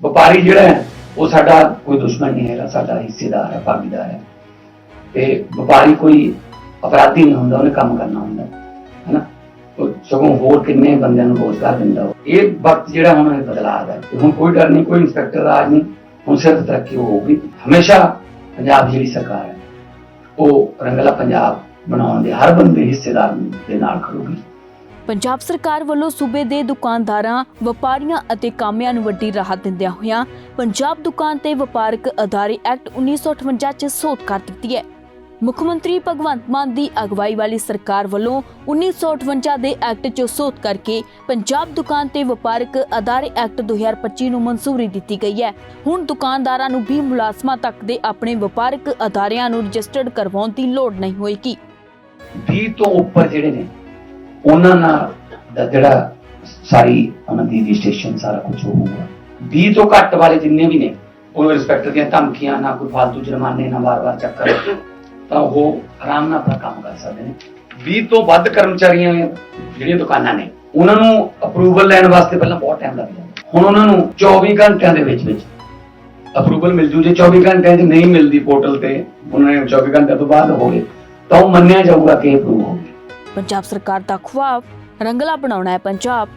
ਵਪਾਰੀ ਜਿਹੜਾ ਹੈ, ਉਹ ਸਾਡਾ ਕੋਈ ਦੁਸ਼ਮਣ ਨਹੀਂ ਹੈਗਾ, ਸਾਡਾ ਹਿੱਸੇਦਾਰ ਹੈ, ਭਾਗੀਦਾਰ ਹੈ। ਤੇ ਵਪਾਰੀ ਕੋਈ ਅਪਰਾਧੀ ਨਹੀਂ ਹੁੰਦਾ, ਉਹਨੇ ਕੰਮ ਕਰਨਾ ਹੁੰਦਾ, ਹੈਨਾ? ਸਗੋਂ ਹੋਰ ਕਿੰਨੇ ਬੰਦਿਆਂ ਨੂੰ ਰੋਜ਼ਗਾਰ ਦਿੰਦਾ ਉਹ। ਇਹ ਵਕਤ ਜਿਹੜਾ ਹੁਣ ਇਹ ਬਦਲਾਅ ਦਾ ਹੈ ਹੁਣ ਕੋਈ ਡਰ ਨਹੀਂ, ਕੋਈ ਇੰਸਪੈਕਟਰ ਰਾਜ ਨਹੀਂ, ਹੁਣ ਸਿਰਫ ਤਰੱਕੀ ਹੋਊਗੀ ਹਮੇਸ਼ਾ ਪੰਜਾਬ ਦੀ ਜਿਹੜੀ ਸਰਕਾਰ ਹੈ, ਉਹ ਰੰਗਲਾ ਪੰਜਾਬ ਬਣਾਉਣ ਦੇ ਹਰ ਬੰਦੇ ਹਿੱਸੇਦਾਰ ਦੇ ਨਾਲ ਖੜੂਗੀ। ਪੰਜਾਬ ਸਰਕਾਰ ਵੱਲੋਂ ਸੂਬੇ ਦੇ ਦੁਕਾਨਦਾਰਾਂ, ਵਪਾਰੀਆਂ ਅਤੇ ਕਾਮਿਆਂ ਨੂੰ ਵੱਡੀ ਰਾਹਤ ਦਿੰਦਿਆਂ ਹੋਇਆਂ ਪੰਜਾਬ ਦੁਕਾਨ ਤੇ ਵਪਾਰਕ ਅਦਾਰੇ ਐਕਟ 1958 'ਚ ਸੋਧ ਕਰ ਦਿੱਤੀ ਹੈ। ਮੁੱਖ ਮੰਤਰੀ ਭਗਵੰਤ ਮਾਨ ਦੀ ਅਗਵਾਈ ਵਾਲੀ ਸਰਕਾਰ ਵੱਲੋਂ 1958 ਦੇ ਐਕਟ 'ਚ ਸੋਧ ਕਰਕੇ ਪੰਜਾਬ ਦੁਕਾਨ ਤੇ ਵਪਾਰਕ ਅਦਾਰੇ ਐਕਟ 2025 ਨੂੰ ਮਨਜ਼ੂਰੀ ਦਿੱਤੀ ਗਈ ਹੈ। ਹੁਣ ਦੁਕਾਨਦਾਰਾਂ ਨੂੰ ਵੀ ਮੁਲਾਜ਼ਮਾਂ ਤੱਕ ਦੇ ਆਪਣੇ ਵਪਾਰਕ ਅਦਾਰਿਆਂ ਨੂੰ ਰਜਿਸਟਰਡ ਕਰਵਾਉਣ ਦੀ ਲੋੜ ਨਹੀਂ ਹੋਏਗੀ। 20 ਤੋਂ ਉੱਪਰ ਜਿਹੜੇ ਨੇ ਉਹਨਾਂ ਨਾਲ ਦਾ ਜਿਹੜਾ ਸਾਰੀ ਉਹਨਾਂ ਦੀ ਰਜਿਸਟ੍ਰੇਸ਼ਨ ਸਾਰਾ ਕੁਝ ਹੋਊਗਾ। 20 ਤੋਂ ਘੱਟ ਵਾਲੇ ਜਿੰਨੇ ਵੀ ਨੇ, ਉਹ ਰਿਸਪੈਕਟਰ ਦੀਆਂ ਧਮਕੀਆਂ, ਨਾ ਕੋਈ ਫालतू ਜੁਰਮਾਨੇ, ਨਾ ਵਾਰ-ਵਾਰ ਚੱਕਰ, ਤਾਂ ਉਹ ਆਰਾਮ ਨਾਲ ਆਪਣਾ ਕੰਮ ਕਰ ਸਕਦੇ ਨੇ। 20 ਤੋਂ ਵੱਧ ਕਰਮਚਾਰੀਆਂ ਜਿਹੜੀਆਂ ਦੁਕਾਨਾਂ ਨੇ, ਉਹਨਾਂ ਨੂੰ ਅਪਰੂਵਲ ਲੈਣ ਵਾਸਤੇ ਪਹਿਲਾਂ ਬਹੁਤ ਟਾਈਮ ਲੱਗ ਜਾਂਦਾ। ਹੁਣ ਉਹਨਾਂ ਨੂੰ 24 ਘੰਟਿਆਂ ਦੇ ਵਿੱਚ ਵਿੱਚ ਅਪਰੂਵਲ ਮਿਲ ਜੂ। ਜੇ 24 ਘੰਟਿਆਂ 'ਚ ਨਹੀਂ ਮਿਲਦੀ ਪੋਰਟਲ ਤੇ, ਉਹਨਾਂ ਨੇ 24 ਘੰਟਿਆਂ ਤੋਂ ਬਾਅਦ ਹੋਵੇ ਤਾਂ ਉਹ ਮੰਨਿਆ ਜਾਊਗਾ ਕਿ ਅਪਰੂਵ ਹੋ ਗਿਆ। ਪੰਜਾਬ ਸਰਕਾਰ ਦਾ ਖੁਆਬ ਰੰਗਲਾ ਬਣਾਉਣਾ ਹੈ ਪੰਜਾਬ।